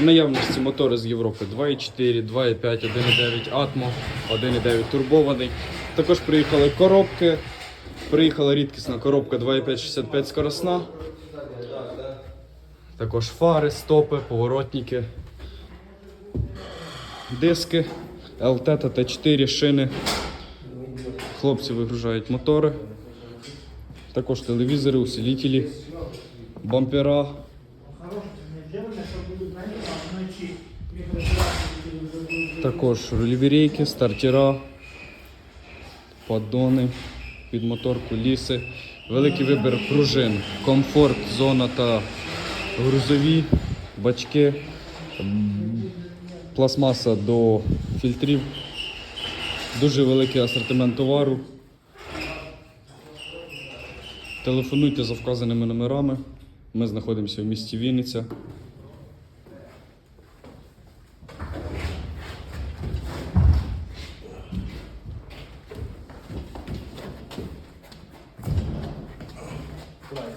В наявності мотори з Європи 2.4, 2.5, 1.9 Atmo, 1.9 турбований. Також приїхали коробки. Приїхала рідкісна коробка 2.565 скоросна. Також фари, стопи, поворотники, диски, ЛТ та Т4 шини. Хлопці вигружають мотори. Також телевізори, усилителі, бампера. Також рульові стартера, поддони, під мотор, куліси, великий вибір пружин, комфорт, зона та грузові, бачки, пластмаса до фільтрів, дуже великий асортимент товару. Телефонуйте за вказаними номерами. Ми знаходимося в місті Вінниця. Клай.